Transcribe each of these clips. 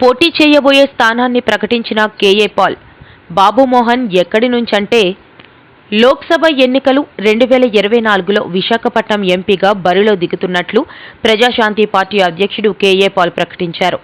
పోటీ చేయబోయే స్థానాన్ని ప్రకటించిన కేఏ పాల్. బాబుమోహన్ ఎక్కడి నుంచంటే లోక్సభ ఎన్నికలు రెండు వేల ఇరవై నాలుగులో విశాఖపట్నం ఎంపీగా బరిలో దిగుతున్నట్లు ప్రజాశాంతి పార్టీ అధ్యక్షుడు కేఏ పాల్ ప్రకటించారు.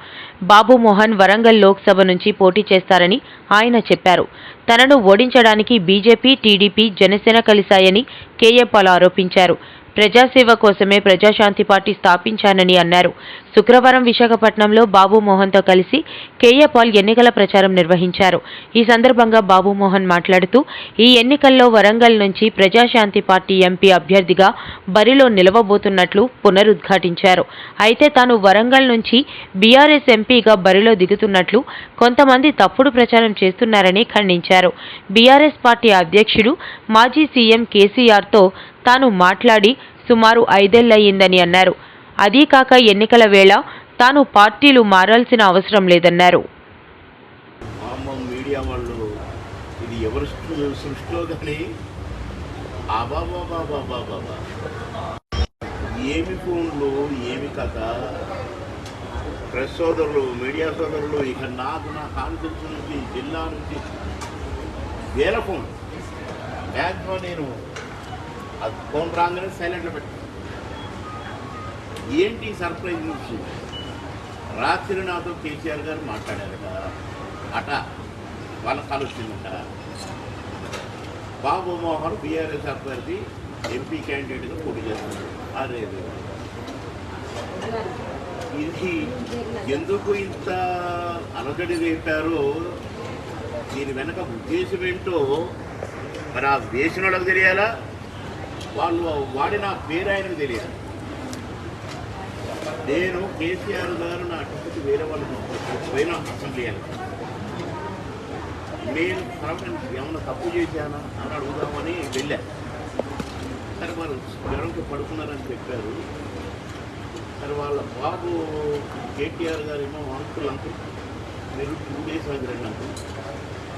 బాబుమోహన్ వరంగల్ లోక్సభ నుంచి పోటీ చేస్తారని ఆయన చెప్పారు. తనను ఓడించడానికి బీజేపీ టీడీపీ జనసేన కలిశాయని కేఏ పాల్ ఆరోపించారు. ప్రజాసేవ కోసమే ప్రజాశాంతి పార్టీ స్థాపించానని అన్నారు. శుక్రవారం విశాఖపట్నంలో బాబు మోహన్తో కలిసి కేయపాల్ ఎన్నికల ప్రచారం నిర్వహించారు. ఈ సందర్భంగా బాబు మోహన్ మాట్లాడుతూ ఈ ఎన్నికల్లో వరంగల్ నుంచి ప్రజాశాంతి పార్టీ ఎంపీ అభ్యర్థిగా బరిలో నిలవబోతున్నట్లు పునరుద్ఘాటించారు. అయితే తాను వరంగల్ నుంచి బీఆర్ఎస్ ఎంపీగా బరిలో దిగుతున్నట్లు కొంతమంది తప్పుడు ప్రచారం చేస్తున్నారని ఖండించారు. బీఆర్ఎస్ పార్టీ అధ్యక్షుడు మాజీ సీఎం కేసీఆర్తో తాను మాట్లాడి సుమారు ఐదేళ్ళయ్యిందని అన్నారు. అదీ కాక ఎన్నికల వేళ తాను పార్టీలు మారాల్సిన అవసరం లేదన్నారు. మీడియా వాళ్ళు ఇది ఎవరి సృష్టిలో కానీ ఏమి ఫోన్లు ఏమి కథ? ప్రెస్ సోదరులు మీడియా సోదరులు ఇక నాకు నా కాన్ఫరెన్స్ నుంచి జిల్లా నుంచి వేల ఫోన్ మ్యాక్సిమం నేను అది ఫోన్ రాగానే సైలెంట్లో పెట్టాను ఏంటి సర్ప్రైజ్ నుంచి? రాత్రి నాతో కేసీఆర్ గారు మాట్లాడారట అట వాళ్ళ కలుస్తుందట బాబు మోహన్ బీఆర్ఎస్ అభ్యర్థి ఎంపీ క్యాండిడేట్గా పోటీ చేస్తున్నారు. అరే ఇది ఎందుకు ఇంత అలజడి రేపారో దీని వెనక ఉద్దేశం ఏంటో మరి ఆ వేసిన వాళ్ళకి తెలియాలా? వాళ్ళు వాడిన పేరు ఆయనకు తెలియదు నేను కేసీఆర్ గారు నా టికెట్ వేరే వాళ్ళు పోయిన అసెంబ్లీ అని నేను కాన్ఫరెన్స్ ఏమైనా తప్పు చేశానా అని అడుగుదామని వెళ్ళాను సరే వాళ్ళు జ్వరంకి పడుకున్నారని చెప్పారు. సరే వాళ్ళ బాబు కేటీఆర్ గారు ఏమో అంకుల్ అంకుల్. మీరు టూ డేస్ రండి అంకుల్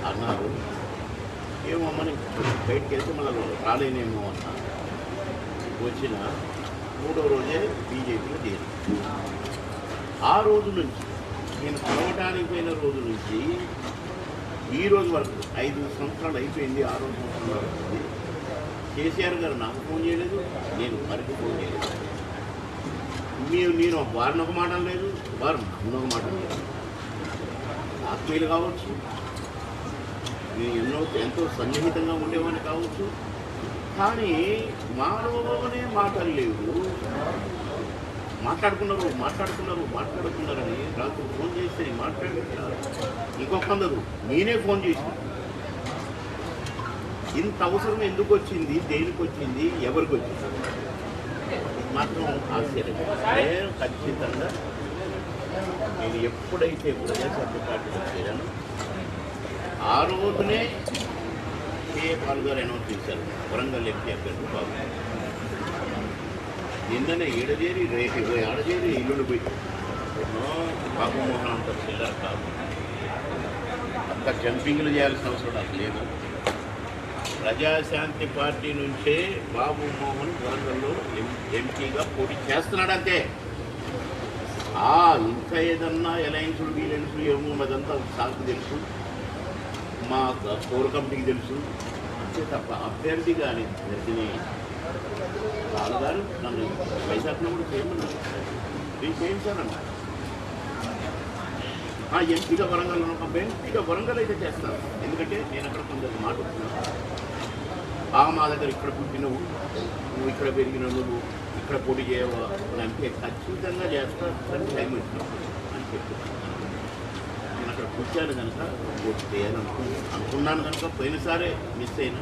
అన్నారు. ఏమో అమ్మని బయటికి వెళ్తే మళ్ళీ రాలేనేమో అన్నా. వచ్చిన మూడో రోజే బీజేపీలో చేరి ఆ రోజు నుంచి నేను కలవటానికి పోయిన రోజు నుంచి ఈ రోజు వరకు ఐదు సంవత్సరాలు అయిపోయింది ఆరు సంవత్సరాలు అవుతుంది కేసీఆర్ గారు నాకు ఫోన్ చేయలేదు నేను వారికి ఫోన్ చేయలేదు. మీరు నేను వారిని ఒక మాట లేదు వారు నన్ను ఒక మాట లేదు ఆత్మీయులు కావచ్చు. ఎన్నో ఎంతో సన్నిహితంగా ఉండేవాడిని కావచ్చు. కానీ మానవనే మాటలు లేవు. మాట్లాడుకున్నారు మాట్లాడుకున్నారు మాట్లాడుకున్నారని రాత్రి ఫోన్ చేస్తే మాట్లాడుతున్నారు ఇంకొకందరు నేనే ఫోన్ చేసిన. ఇంత అవసరం ఎందుకు వచ్చింది దేనికి వచ్చింది ఎవరికి వచ్చింది? మాత్రం ఆశ్చర్యం. నేను ఖచ్చితంగా నేను ఎప్పుడైతే ప్రజాసభ్య పార్టీలో చేరానో ఆ రోజునే ఏ పాల్ గారు అనౌన్స్ చేశారు? వరంగల్ ఎంపీ అభ్యర్థి బాబు. నిన్ననే ఏడజేరి రేపు ఇరవై ఆడజేరి ఇల్లుడు పోయి. బాబుమోహన్ అంత చిల్లర కాదు. అంత జంపింగ్లు చేయాల్సిన అవసరం నాకు లేదు. ప్రజాశాంతి పార్టీ నుంచే బాబు మోహన్ వరంగల్లో ఎం- ఎంపీగా పోటీ చేస్తున్నాడంతే ఆ ఇంకా ఏదన్నా ఎలయన్సులు వీలయన్సులు ఏమో అదంతా సాకు తెలుసు. మా కోర్ కమిటీకి తెలుసు. అంతే తప్ప అభ్యర్థి కానీ అభ్యర్థిని వాళ్ళు గారు నన్ను వైశాఖలో కూడా చేయమన్నారు. నేను చేయించానన్నారు ఆ ఎంపీగా వరంగల్ ఉన్న ఎంపీగా వరంగల్ అయితే చేస్తాను. ఎందుకంటే నేను అక్కడ కొందరు మాట వస్తున్నాను మా దగ్గర ఇక్కడ పుట్టినవు నువ్వు ఇక్కడ పెరిగిన నువ్వు ఇక్కడ పోటీ చేయవా? అని అంటే ఖచ్చితంగా చేస్తా అని టైం ఇస్తున్నావు అని చెప్తున్నాను ఇక్కడ అక్కడ కూర్చాను కనుక ఓటు చేయాలని అనుకు అనుకున్నాను కనుక పోయినసారే మిస్ అయినా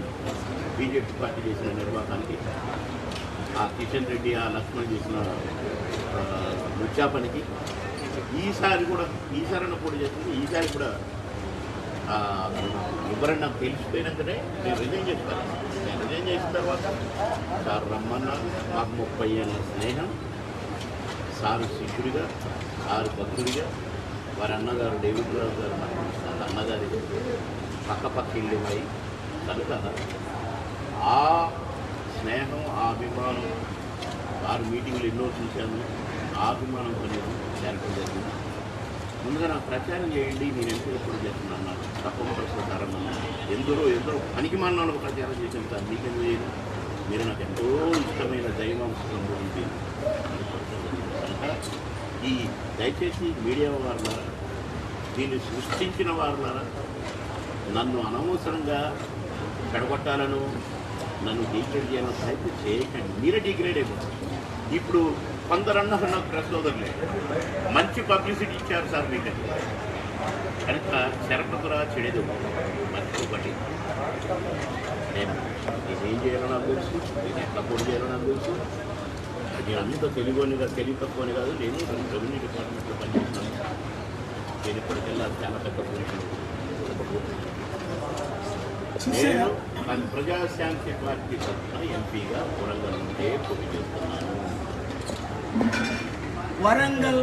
బీజేపీ పార్టీ చేసిన నిర్వాహానికి ఆ కిషన్ రెడ్డి ఆ లక్ష్మణ్ చేసిన ముత్యాపనికి ముచ్చా పనికి ఈసారి కూడా ఈసారి అన్న పోటీ చేస్తుంది. ఈసారి కూడా ఆ, ఎవరన్నా నాకు తెలిసిపోయినాకనే నేను రిజైన్ చేస్తాను. నేను రిజైన్ చేసిన తర్వాత సార్ రమ్మన్నారు మాకు ముప్పై ఏళ్ళ స్నేహం సారు శిష్యుడిగా సారు భక్తుడిగా వారి అన్నగారు డేవిడ్ రావు గారు నాకు వాళ్ళ అన్నగారి పక్క పక్క ఇల్లు అయి కనుక ఆ స్నేహం ఆ అభిమానం వారు మీటింగ్లు ఎన్నో చూశాను ఆ అభిమానంతో నేను చేరడం జరిగింది. ముందుగా నాకు ప్రచారం చేయండి నేను ఎంత ఎప్పుడు చేస్తున్నాను తప్పక తప్పకుండా ఎందరో ఎందరో పనికి మన్నాను ప్రచారం చేసిన సార్. మీకెందుకు చేయను? మీరు నాకు ఎంతో ఇష్టమైన దైవాంశంలో ఉంది. ఈ దయచేసి మీడియా వారులారా దీన్ని సృష్టించిన వారులారా నన్ను అనవసరంగా చెడగొట్టాలను నన్ను డిగ్రేడ్ చేయాలని ప్రయత్నం చేయకండి. మీరే డిగ్రేడ్ అయిపోతారు. ఇప్పుడు కొందరన్నారు నాకు ప్రెస్ సోదరులే మంచి పబ్లిసిటీ ఇచ్చారు సార్ మీకు కనుక చెరపకురా చెడేది మంచి ఒకటి. నేను నేను ఏం చేయాలో నాకు తెలుసు నేను ఎట్లా పోటీ చేయాలో నాకు తెలుసు. నేను అంత తెలివని కాదు తెలివి తక్కువని కాదు నేను రెవెన్యూ డిపార్ట్మెంట్లో పనిచేస్తున్నాను. నేను ఇప్పటికెళ్ళా చాలా పెద్ద పొజిషన్ నేను ప్రజాశాంతి పార్టీ తరఫున ఎంపీగా వరంగల్ నుండే పోటీ చేస్తున్నాను. వరంగల్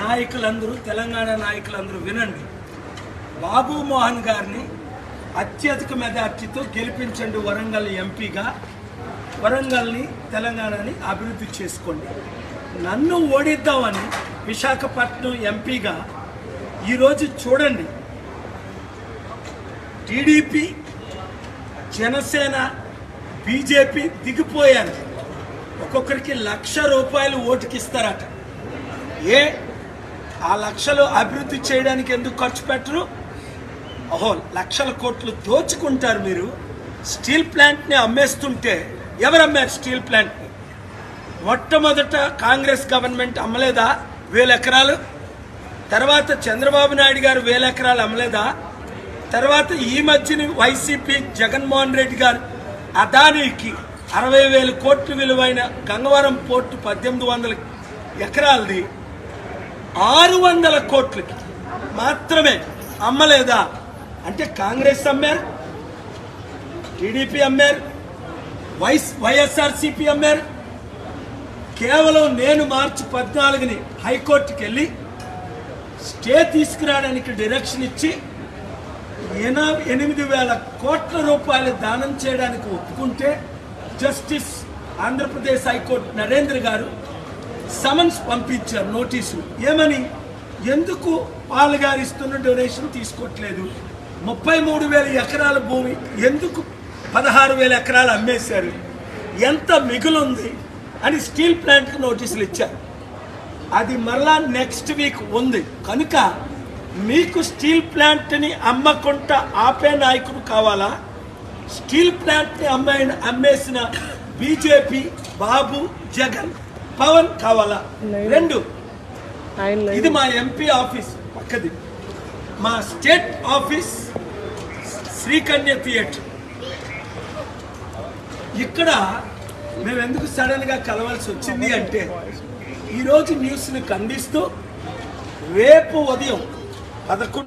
నాయకులందరూ తెలంగాణ నాయకులందరూ వినండి. బాబు మోహన్ గారిని అత్యధిక మెజార్టీతో గెలిపించండి వరంగల్ ఎంపీగా. వరంగల్ని తెలంగాణని అభివృద్ధి చేసుకోండి. నన్ను ఓడిద్దామని విశాఖపట్నం ఎంపీగా ఈరోజు చూడండి. టీడీపీ జనసేన బీజేపీ దిగిపోయారు. ఒక్కొక్కరికి లక్ష రూపాయలు ఓటుకిస్తారట ఏ? ఆ లక్షలు అభివృద్ధి చేయడానికి ఎందుకు ఖర్చు పెట్టరు? ఓహో లక్షల కోట్లు దోచుకుంటారు మీరు. స్టీల్ ప్లాంట్ని అమ్మేస్తుంటే ఎవరమ్మారు స్టీల్ ప్లాంట్ని మొట్టమొదట కాంగ్రెస్ గవర్నమెంట్ అమ్మలేదా? వేల ఎకరాలు. తర్వాత చంద్రబాబు నాయుడు గారు వేల ఎకరాలు అమ్మలేదా? తర్వాత ఈ మధ్యన వైసీపీ జగన్మోహన్ రెడ్డి గారు అదానీకి అరవై వేల కోట్లు విలువైన గంగవరం పోర్టు పద్దెనిమిది వందల ఎకరాలది ఆరు వందల కోట్లకి మాత్రమే అమ్మలేదా? అంటే కాంగ్రెస్ అమ్మారు టీడీపీ అమ్మారు వైస్ వైఎస్ఆర్సీపీ అమ్మారు. కేవలం నేను మార్చి పద్నాలుగుని హైకోర్టుకి వెళ్ళి స్టే తీసుకురావడానికి డైరెక్షన్ ఇచ్చి ఎన ఎనిమిది వేల కోట్ల రూపాయలు దానం చేయడానికి ఒప్పుకుంటే జస్టిస్ ఆంధ్రప్రదేశ్ హైకోర్టు నరేంద్ర గారు సమన్స్ పంపించారు నోటీసు. ఏమని? ఎందుకు పాలుగారిస్తున్న డొనేషన్ తీసుకోవట్లేదు? ముప్పై మూడు వేల ఎకరాల భూమి ఎందుకు పదహారు వేల ఎకరాలు అమ్మేశారు. ఎంత మిగులుంది అని స్టీల్ ప్లాంట్కి నోటీసులు ఇచ్చారు. అది మరలా నెక్స్ట్ వీక్ ఉంది. కనుక మీకు స్టీల్ ప్లాంట్ని అమ్మకుండా ఆపే నాయకుడు కావాలా? స్టీల్ ప్లాంట్ని అమ్మాయి అమ్మేసిన బీజేపీ బాబు జగన్ పవన్ కావాలా? రెండు. ఇది మా ఎంపీ ఆఫీస్ పక్కది. మా స్టేట్ ఆఫీస్ శ్రీకన్య థియేటర్. ఇక్కడ మేము ఎందుకు సడన్గా కలవాల్సి వచ్చింది అంటే ఈరోజు న్యూస్ని ఖండిస్తూ రేపు ఉదయం పదకొండు